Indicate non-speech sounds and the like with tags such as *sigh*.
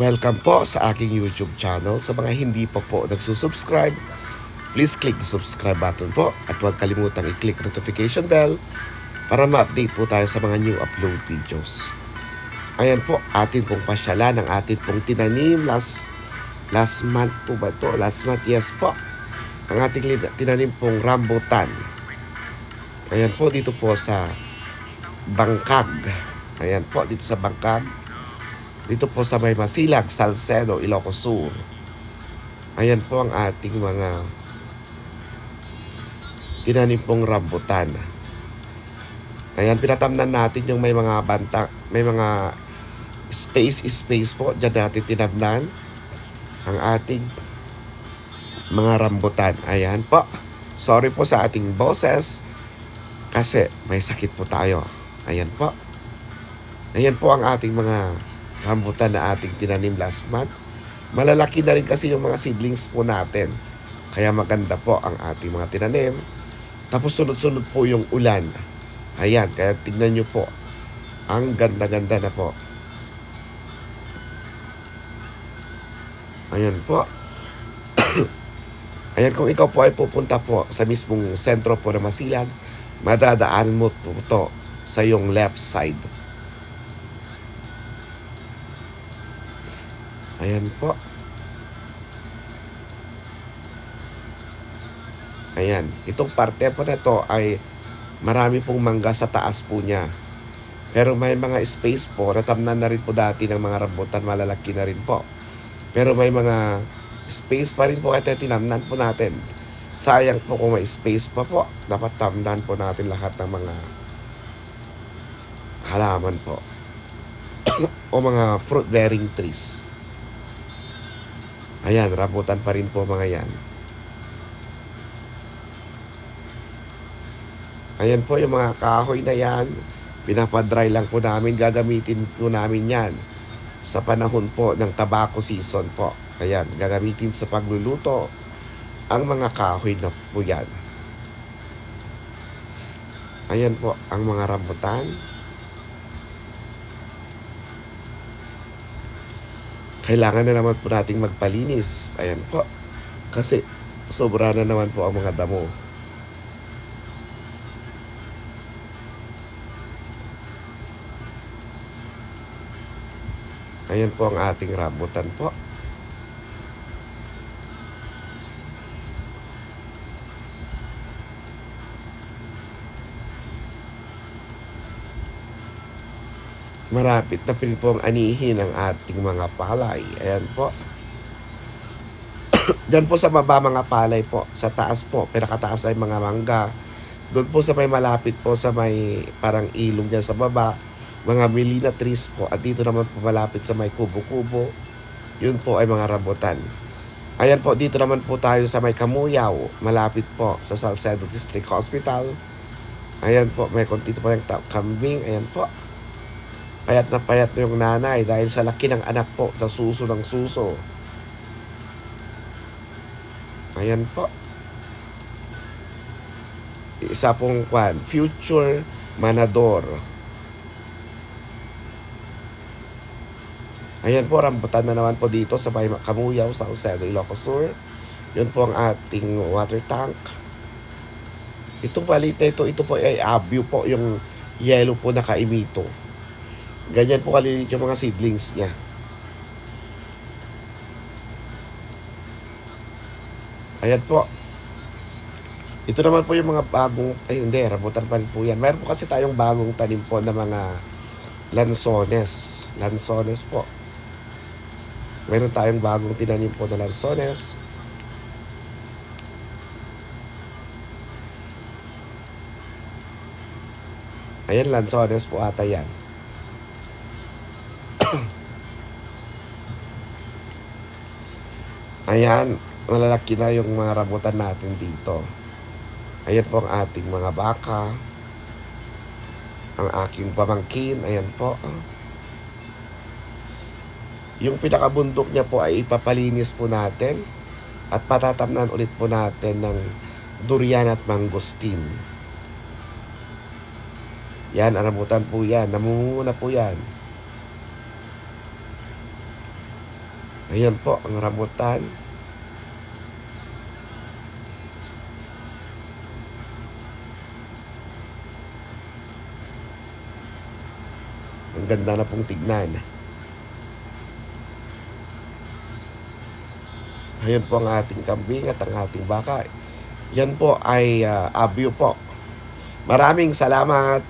Welcome po sa aking YouTube channel. Sa mga hindi pa po nagsusubscribe, please click the subscribe button po at huwag kalimutang i-click notification bell para ma-update po tayo sa mga new upload videos. Ayan po, atin pong pasyalan ang atin pong tinanim last last month po ba to? Last month, yes po. Ang ating tinanim pong rambutan. Ayan po, dito po sa Bangkag. Ayan po, dito sa Bangkag. Dito po sa may Masilag, Salcedo, Ilocos Sur. Ayan po ang ating mga tinanim pong rambutan. Ayan, pinatamnan natin yung may mga banta, may mga space, space po. Diyan natin tinamnan ang ating mga rambutan. Ayan po. Sorry po sa ating boses kasi may sakit po tayo. Ayan po. Ayan po ang ating mga rambutan na ating tinanim last month. Malalaki na rin kasi yung mga seedlings po natin. Kaya maganda po ang ating mga tinanim. Tapos sunod-sunod po yung ulan. Ayan, kaya tignan nyo po. Ang ganda-ganda na po. Ayan po. *coughs* Ayan, kung ikaw po ay pupunta po sa mismong sentro po ng Masilag, madadaanan mo po to sa iyong left side. Ayan po. Ayan, itong parte po na to ay marami pong mangga sa taas po niya. Pero may mga space po, natamnan na rin po dati ng mga rambutan, malalaki na rin po. Pero may mga space pa rin po at tinamnan po natin. Sayang po kung may space pa po. Dapat tamnan po natin lahat ng mga halaman po. *coughs* o mga fruit bearing trees. Ayan, rambutan pa rin po mga yan. Ayan po yung mga kahoy na yan. Pinapadry lang po namin. Gagamitin po namin yan sa panahon po ng tobacco season po. Ayan, gagamitin sa pagluluto ang mga kahoy na po yan. Ayan po ang mga rambutan. Kailangan na naman po nating magpalinis. Ayan po. Kasi sobra na naman po ang mga damo. Ayan po ang ating rambutan po. Marapit na pin po ang anihin ng ating mga palay. Ayan po. *coughs* Diyan po sa baba mga palay po. Sa taas po, pinakataas ay mga mangga. Doon po sa may malapit po sa may parang ilog dyan sa baba. Mga milina trees po. At dito naman po malapit sa may kubo-kubo. Yun po ay mga rambutan. Ayan po, dito naman po tayo sa may Kamuyaw. Malapit po sa Salcedo District Hospital. Ayan po, may konti po ta- kambing. Ayan po. Payat na payat na yung nanay dahil sa laki ng anak po, sa suso ng suso. Ayan po. Isa pong kwan, future manador. Ayan po, rambutan na naman po dito sa may Kamuyaw, Salcedo, Ilocos Sur. Yun po ang ating water tank. Itong palit na ito, ito po ay abyo po, yung yellow po na kaimito. Ganyan po kalilit yung mga seedlings niya. Ayan po. Ito naman po yung mga bagong, ay hindi, rambutan pa rin po yan. Meron po kasi tayong bagong tanim po na mga lansones. Lansones po. Meron tayong bagong tinanim po na lansones. Ayan, lansones po ata yan. Ayan, malalaki na yung mga rambutan natin dito. Ayan po ang ating mga baka. Ang aking pamangkin, ayan po. Yung pinakabundok niya po ay ipapalinis po natin at patatamnan ulit po natin ng durian at mangosteen. Yan, aramutan po yan. Namumuna po yan. Ayan po ang rambutan. Ang ganda na pong tignan. Ayan po ang ating kambing at ang ating baka. Yan po ay ah, abyo po. Maraming salamat.